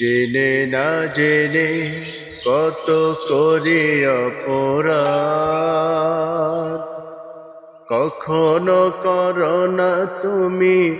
জেনে না জেনে কত করি অপরাধ। কখনো করো না তুমি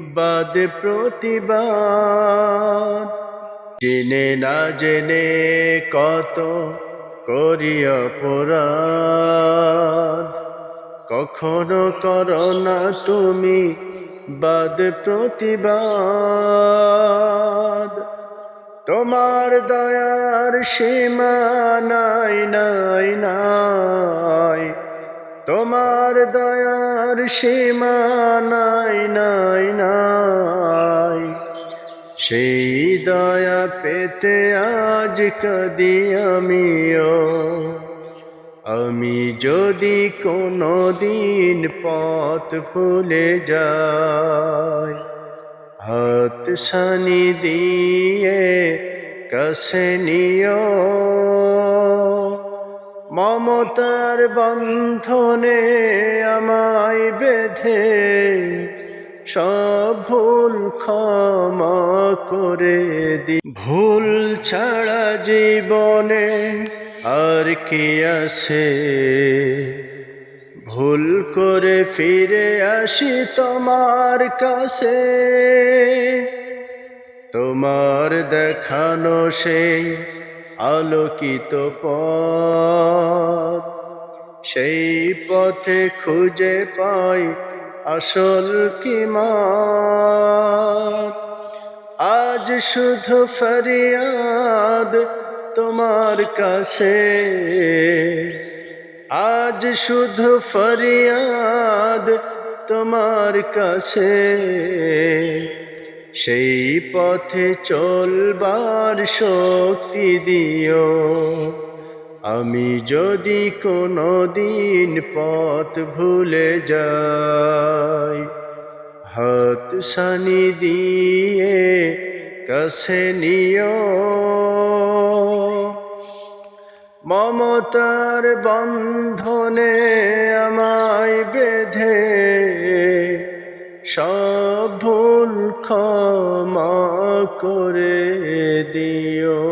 বাদ প্রতিবাদ। জেনে না জেনে কত করি অপরাধ। কখনো করো না তুমি বাদ প্রতিবাদ। তোমার দয়ার সীমা নাই নাই নাই। তোমার দয়ার সীমা নাই নাই নাই। সেই দয়া পেতে আজ কদি আমিও। আমি যদি কোনো দিন পথ ভুলে যাই সানি দিয়ে কাছে নিও। মমতার বন্ধনে আমায় বেঁধে সব ভুল ক্ষমা করে দি। ভুল ছাড়া জীবনে আর কি আছে? ভুল করে ফিরে আসি তোমার কাছে। তোমার দেখানো সেই আলোকিত পথ, সেই পথে খুঁজে পাই আসল কি মাত। আজ শুধু ফরিয়াদ তোমার কাছে। আজ শুধু ফরিয়াদ তোমার কাছে। সেই পথে চলবার শক্তি দিও। আমি যদি কোনো দিন পথ ভুলে যাই, হাত সানি দিয়ে কাছে নিও। মমতার বন্ধনে আমায় বেঁধে সব ভুল ক্ষমা করে দিও।